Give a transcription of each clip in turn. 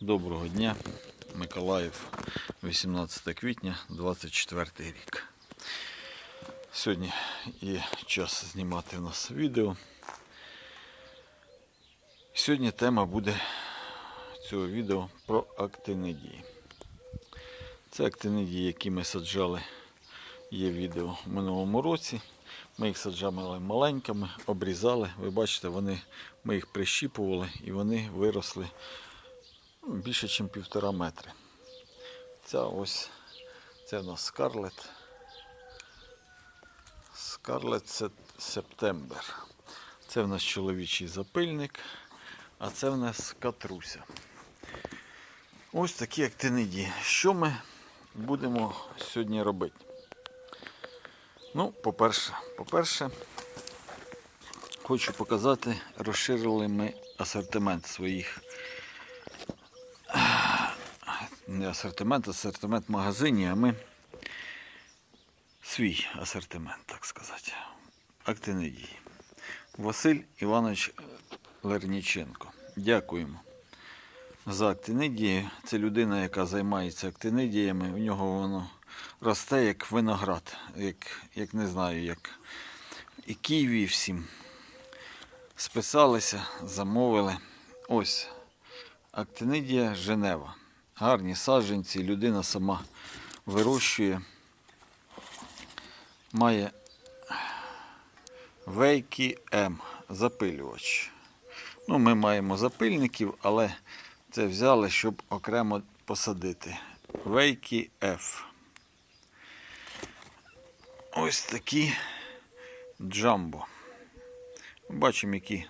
Доброго дня, Миколаїв, 18 квітня, 24 рік. Сьогодні є час знімати в нас відео. Сьогодні тема буде цього відео про актинидії. Це актинидії, які ми саджали, є відео в минулому році. Ми їх саджали маленькими, обрізали. Ви бачите, вони, ми їх прищіпували і вони виросли більше, ніж півтора метри. Ця ось це в нас Скарлет. Скарлет Септембер. Це в нас чоловічий запильник, а це в нас катруся. Ось такі актиниді. Що ми будемо сьогодні робити? Ну, по-перше, по-перше, хочу показати, розширили ми асортимент своїх асортимент, асортимент магазинів, а ми свій асортимент, так сказати. Актинидії. Василь Іванович Лерніченко. Дякуємо за актинидії. Це людина, яка займається актинидіями. У нього воно росте як виноград, як, як не знаю, як і Києві всім. Списалися, замовили. Ось актинидія Женева. Гарні саджанці, людина сама вирощує. Має Вейкі М запилювач. Ну, ми маємо запильників, але це взяли, щоб окремо посадити. Вейкі F. Ось такі джамбо. Бачимо, які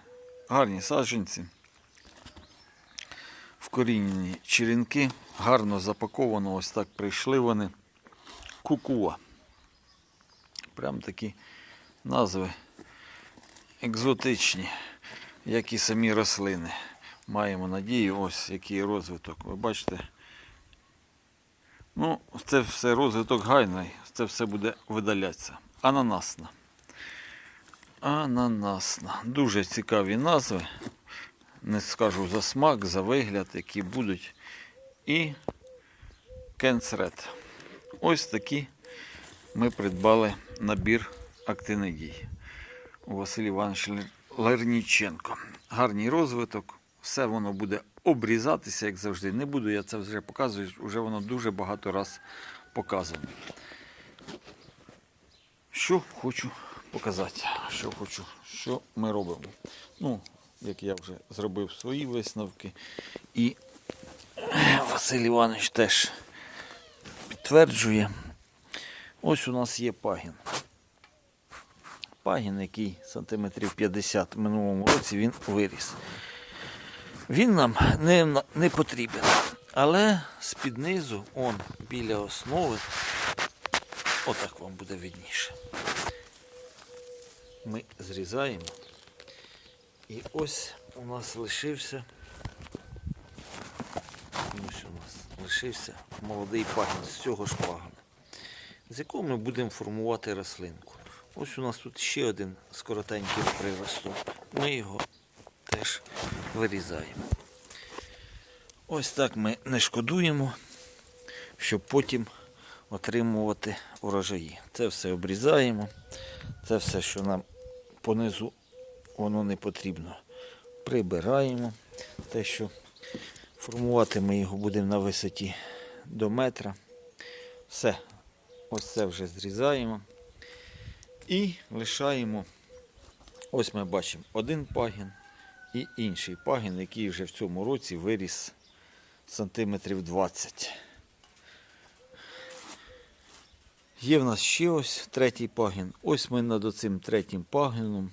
гарні саджанці. Вкорінені черенки. Гарно запаковано, ось так прийшли вони. Кукуа. Прям такі назви екзотичні, як і самі рослини. Маємо надію, ось який розвиток. Ви бачите. Ну, це все розвиток гайний, це все буде видалятися. Ананасна. Ананасна. Дуже цікаві назви. Не скажу за смак, за вигляд, які будуть. І кенцрет. Ось такі ми придбали набір актинидій у Василь Іванович Лерніченко. Гарний розвиток, все воно буде обрізатися, як завжди. Не буду я це вже показувати, вже воно дуже багато раз показано. Що хочу показати, що хочу, що ми робимо. Ну, як я вже зробив свої висновки. І Василь Іванович теж підтверджує. Ось у нас є пагін. Пагін, який сантиметрів 50 в минулому році він виріс. Він нам не, не потрібен. Але з-під низу, он біля основи, отак вам буде видніше. Ми зрізаємо. І ось у нас лишився. Ось у нас лишився молодий пагін з цього ж пагона, з якого ми будемо формувати рослинку. Ось у нас тут ще один скоротенький приросток. Ми його теж вирізаємо. Ось так ми не шкодуємо, щоб потім отримувати урожаї. Це все обрізаємо. Це все, що нам понизу воно не потрібно. Прибираємо те, що формувати ми його будемо на висоті до метра. Все, ось це вже зрізаємо. І лишаємо, ось ми бачимо один пагін і інший пагін, який вже в цьому році виріс сантиметрів 20. Є в нас ще ось третій пагін. Ось ми над оцим третім пагіном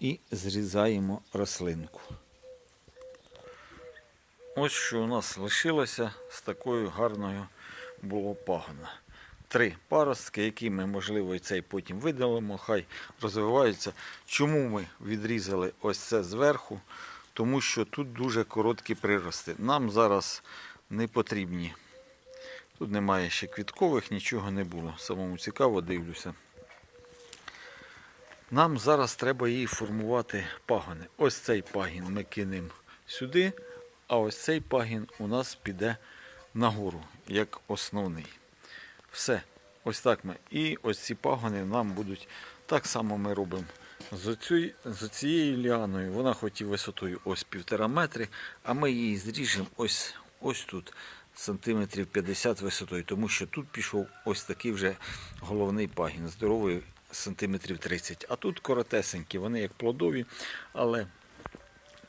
і зрізаємо рослинку. Ось що у нас лишилося з такою гарною було пагона. Три паростки, які ми, можливо, і цей потім видалимо, хай розвиваються. Чому ми відрізали ось це зверху? Тому що тут дуже короткі прирости. Нам зараз не потрібні. Тут немає ще квіткових, нічого не було. Самому цікаво дивлюся. Нам зараз треба її формувати пагони. Ось цей пагін ми кинемо сюди, а ось цей пагін у нас піде нагору, як основний. Все. Ось так ми. І ось ці пагони нам будуть так само ми робимо. З, оцю, з цією ліаною, вона хоч і висотою ось півтора метри, а ми її зріжемо ось, ось тут сантиметрів 50 висотою, тому що тут пішов ось такий вже головний пагін, здоровий сантиметрів 30. А тут коротесенькі, вони як плодові, але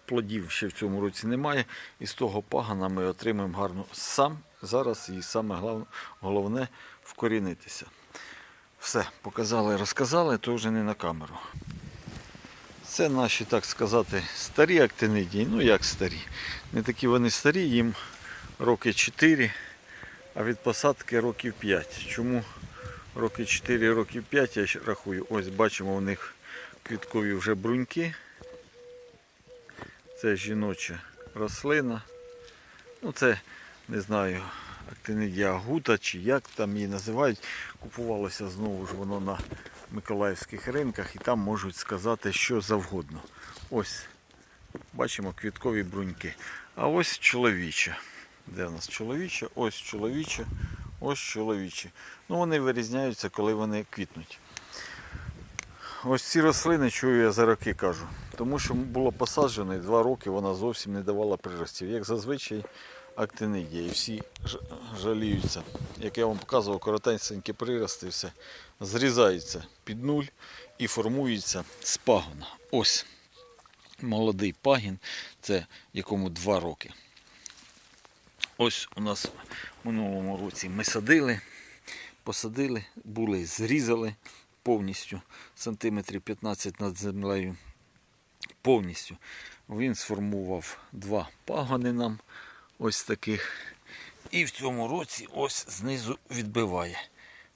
плодів ще в цьому році немає. І з того пагана ми отримаємо гарну сам зараз і саме головне вкорінитися. Все, показали, розказали, то вже не на камеру. Це наші, так сказати, старі актинидії. Ну як старі. Не такі вони старі, їм роки 4, а від посадки років 5. Чому роки 4, років 5, я рахую. Ось бачимо у них квіткові вже бруньки. Це жіноча рослина. Ну це не знаю, актинидія гута чи як там її називають. Купувалося знову ж воно на миколаївських ринках і там можуть сказати що завгодно. Ось бачимо квіткові бруньки. А ось чоловіча. Де в нас чоловіча? Ось чоловіча, ось чоловічі. Ну вони вирізняються, коли вони квітнуть. Ось ці рослини чую я за роки кажу. Тому що було посаджено і два роки вона зовсім не давала приростів. Як зазвичай актинидія. І всі жаліються. Як я вам показував, коротенькі прирости все зрізаються під нуль і формуються з пагона. Ось молодий пагін, це якому два роки. Ось у нас в минулому році ми садили, посадили, були, зрізали повністю сантиметрів 15 над землею. Повністю. Він сформував два пагони нам ось таких. І в цьому році ось знизу відбиває.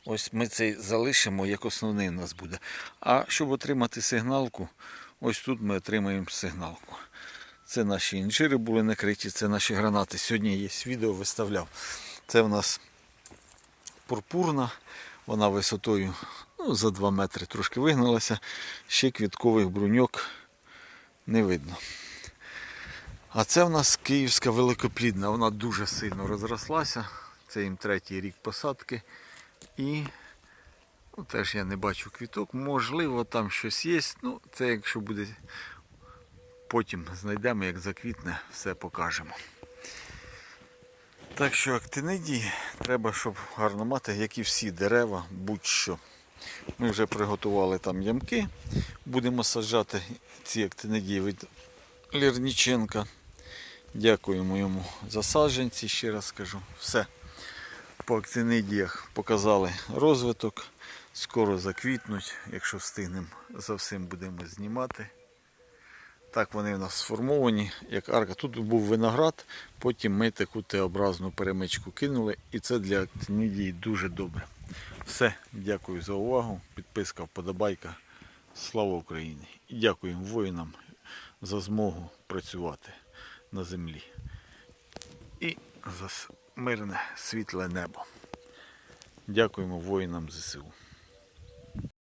Ось ми цей залишимо, як основний у нас буде. А щоб отримати сигналку, ось тут ми отримаємо сигналку. Це наші інжири були накриті, це наші гранати. Сьогодні є відео виставляв. Це в нас пурпурна, вона висотою ну, за 2 метри трошки вигналася. Ще квіткових бруньок не видно. А це в нас київська великоплідна, вона дуже сильно розрослася. Це їм третій рік посадки. І ну, теж я не бачу квіток. Можливо, там щось є. Ну, це якщо буде потім знайдемо, як заквітне, все покажемо. Так що актинидії треба, щоб гарно мати, як і всі дерева, будь-що. Ми вже приготували там ямки. Будемо саджати ці актинидії від Лірніченка. Дякуємо йому за саджанці, ще раз скажу. Все. По актинидіях показали розвиток. Скоро заквітнуть, якщо встигнемо, за всім будемо знімати. Так вони в нас сформовані, як арка. Тут був виноград, потім ми таку Т-образну перемичку кинули, і це для актинидії дуже добре. Все, дякую за увагу. Підписка, вподобайка. Слава Україні! І дякуємо воїнам за змогу працювати на землі. І за мирне світле небо. Дякуємо воїнам ЗСУ.